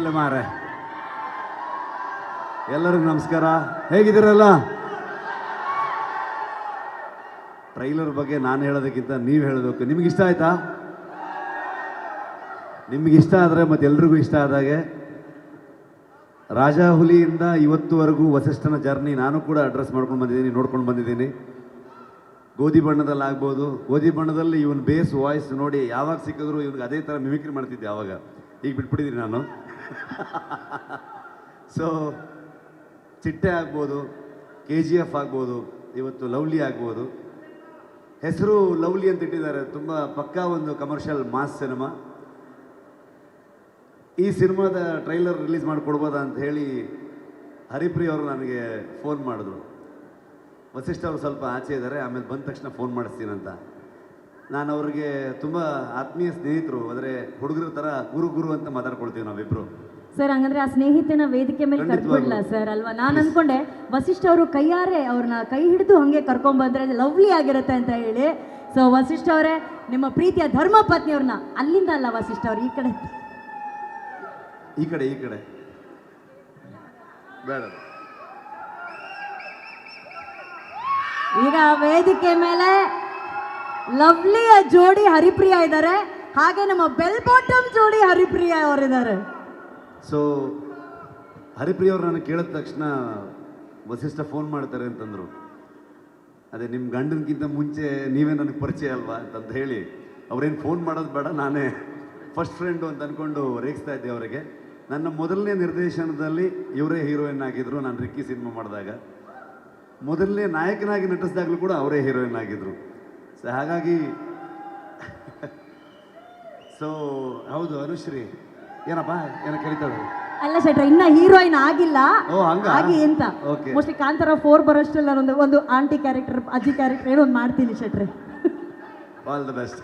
ಮಾಡಲ್ಲ ಮಾರೆ ಎಲ್ಲರಿಗೂ ನಮಸ್ಕಾರ. ಹೇಗಿದ್ದೀರಲ್ಲ? ಟ್ರೈಲರ್ ಬಗ್ಗೆ ನಾನು ಹೇಳೋದಕ್ಕಿಂತ ನೀವು ಹೇಳಬೇಕು. ನಿಮ್ಗೆ ಇಷ್ಟ ಆಯ್ತಾ? ನಿಮ್ಗೆ ಇಷ್ಟ ಆದರೆ ಮತ್ತೆ ಎಲ್ರಿಗೂ ಇಷ್ಟ ಆದಾಗೆ ರಾಜಾ ಹುಲಿಯಿಂದ ಇವತ್ತುವರೆಗೂ ವಸಿಷ್ಠನ ಜರ್ನಿ ನಾನು ಕೂಡ ಅಡ್ರೆಸ್ ಮಾಡ್ಕೊಂಡು ಬಂದಿದ್ದೀನಿ, ನೋಡ್ಕೊಂಡು ಬಂದಿದ್ದೀನಿ. ಗೋಧಿ ಬಣ್ಣದಲ್ಲಿ ಆಗ್ಬೋದು. ಗೋಧಿ ಬಣ್ಣದಲ್ಲಿ ಇವನ್ ಬೇಸ್ ವಾಯ್ಸ್ ನೋಡಿ ಯಾವಾಗ ಸಿಕ್ಕಿದ್ರು ಇವ್ನಿಗೆ ಅದೇ ಥರ ಮಿಮಿಕ್ರಿ ಮಾಡ್ತಿದ್ದೆ ಯಾವಾಗ ಈಗ ಬಿಟ್ಬಿಟ್ಟಿದ್ದೀನಿ ನಾನು. ಸೊ ಚಿಟ್ಟೆ ಆಗ್ಬೋದು ಕೆ ಜಿ ಎಫ್ ಆಗ್ಬೋದು, ಇವತ್ತು ಲವ್ಲಿ ಆಗ್ಬೋದು. ಹೆಸರು ಲವ್ಲಿ ಅಂತ ಇಟ್ಟಿದ್ದಾರೆ, ತುಂಬ ಪಕ್ಕಾ ಒಂದು ಕಮರ್ಷಿಯಲ್ ಮಾಸ್ ಸಿನಿಮಾ ಈ ಸಿನಿಮಾದ ಟ್ರೈಲರ್ ರಿಲೀಸ್ ಮಾಡಿಕೊಡ್ಬೋದಾ ಅಂತ ಹೇಳಿ ಹರಿಪ್ರಿಯ ಅವರು ನನಗೆ ಫೋನ್ ಮಾಡಿದ್ರು. ವಸಿಷ್ಠ ಅವರು ಸ್ವಲ್ಪ ಆಚೆ ಇದ್ದಾರೆ, ಆಮೇಲೆ ಬಂದ ತಕ್ಷಣ ಫೋನ್ ಮಾಡಿಸ್ತೀನಂತ. ನಾನು ಅವ್ರಿಗೆ ತುಂಬ ಆತ್ಮೀಯ ಸ್ನೇಹಿತರು ಆದರೆ ಹುಡುಗರ ಥರ ಗುರು ಗುರು ಅಂತ ಮಾತಾಡ್ಕೊಳ್ತೀವಿ ನಾವಿಬ್ಬರು ಸರ್ ಹಂಗಂದ್ರೆ ಆ ಸ್ನೇಹಿತನ ವೇದಿಕೆ ಮೇಲೆ ಕರ್ಕೊಂಡಿಲ್ಲ ಸರ್ ಅಲ್ವಾ? ನಾನು ಅನ್ಕೊಂಡೆ ವಸಿಷ್ಠ ಅವರು ಕೈಯಾರೆ ಅವ್ರನ್ನ ಕೈ ಹಿಡಿದು ಹಂಗೆ ಕರ್ಕೊಂಡ್ ಬಂದ್ರೆ ಲವ್ಲಿ ಆಗಿರುತ್ತೆ ಅಂತ ಹೇಳಿ. ಸೊ ವಸಿಷ್ಠ ಅವರೇ ನಿಮ್ಮ ಪ್ರೀತಿಯ ಧರ್ಮ ಪತ್ನಿಯವ್ರನ್ನ ಅಲ್ಲಿಂದ ಅಲ್ಲ ವಸಿಷ್ಠ ಅವ್ರು ಈ ಕಡೆ. ಈ ಕಡೆ ಈ ಕಡೆ. ಬೇಡ. ಈಗ ವೇದಿಕೆ ಮೇಲೆ ಲವ್ಲಿಯ ಜೋಡಿ ಹರಿಪ್ರಿಯ ಇದ್ದಾರೆ. ಹಾಗೆ ನಮ್ಮ ಬೆಲ್ ಬಾಟಮ್ ಜೋಡಿ ಹರಿಪ್ರಿಯ ಅವರಿದ್ದಾರೆ. ಸೊ ಹರಿಪ್ರಿಯ ಅವರು ನನಗೆ ಕೇಳಿದ ತಕ್ಷಣ ವಸಿಷ್ಠ ಫೋನ್ ಮಾಡ್ತಾರೆ ಅಂತಂದರು. ಅದೇ ನಿಮ್ಮ ಗಂಡನಿಗಿಂತ ಮುಂಚೆ ನೀವೇ ನನಗೆ ಪರಿಚಯ ಅಲ್ವಾ ಅಂತಂತ ಹೇಳಿ. ಅವ್ರೇನು ಫೋನ್ ಮಾಡೋದು ಬೇಡ, ನಾನೇ ಫಸ್ಟ್ ಫ್ರೆಂಡು ಅಂತ ಅಂದ್ಕೊಂಡು ರೇಗಿಸ್ತಾ ಇದ್ದೆ ಅವರಿಗೆ. ನನ್ನ ಮೊದಲನೇ ನಿರ್ದೇಶನದಲ್ಲಿ ಇವರೇ ಹೀರೋಯಿನ್ ಆಗಿದ್ರು, ನಾನು ರಿಕ್ಕಿ ಸಿನಿಮಾ ಮಾಡಿದಾಗ. ಮೊದಲನೇ ನಾಯಕನಾಗಿ ನಟಿಸಿದಾಗಲೂ ಕೂಡ ಅವರೇ ಹೀರೋಯಿನ್ ಆಗಿದ್ರು. ಸೊ ಹಾಗಾಗಿ ಸೊ ಹೌದು ಅನುಶ್ರೀ. ಏನಪ್ಪ? ಏನ ಕರಿತಾವೆ? ಅಲ್ಲ ಶೆಟ್ರ ಇನ್ನ ಹೀರೋಯಿನ್ ಆಗಿಲ್ಲ. ಓ, ಹಂಗಾಗಿ ಅಂತ. ಮೋಸ್ಟ್ಲಿ ಕಾಂತಾರ ಫೋರ್ ಬರೋಷ್ಟಲ್ಲಿ ನಾನೊಂದು ಒಂದು ಆಂಟಿ ಕ್ಯಾರೆಕ್ಟರ್ ಅಜ್ಜಿ ಕ್ಯಾರೆಕ್ಟರ್ ಏನೋ ಒಂದು ಮಾಡ್ತೀನಿ ಶೆಟ್ರೆ. ಆಲ್ ದ ಬೆಸ್ಟ್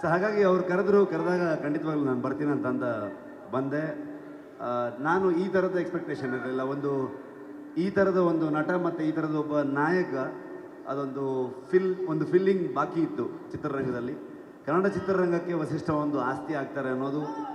ಸೊ ಹಾಗಾಗಿ ಅವ್ರು ಕರೆದ್ರು ಕರೆದಾಗ ಖಂಡಿತವಾಗ್ಲೂ ನಾನು ಬರ್ತೀನಿ ಅಂತಂದ ಬಂದೆ. ನಾನು ಈ ಥರದ ಎಕ್ಸ್ಪೆಕ್ಟೇಷನ್ ಇರಲಿಲ್ಲ ಒಂದು ಈ ಥರದ ಒಂದು ನಟ ಮತ್ತು ಈ ಥರದ ಒಬ್ಬ ನಾಯಕ ಅದೊಂದು ಫಿಲ್ ಒಂದು ಫಿಲ್ಲಿಂಗ್ ಬಾಕಿ ಇತ್ತು ಚಿತ್ರರಂಗದಲ್ಲಿ. ಕನ್ನಡ ಚಿತ್ರರಂಗಕ್ಕೆ ವಸಿಷ್ಠ ಒಂದು ಆಸ್ತಿ ಆಗ್ತಾರೆ ಅನ್ನೋದು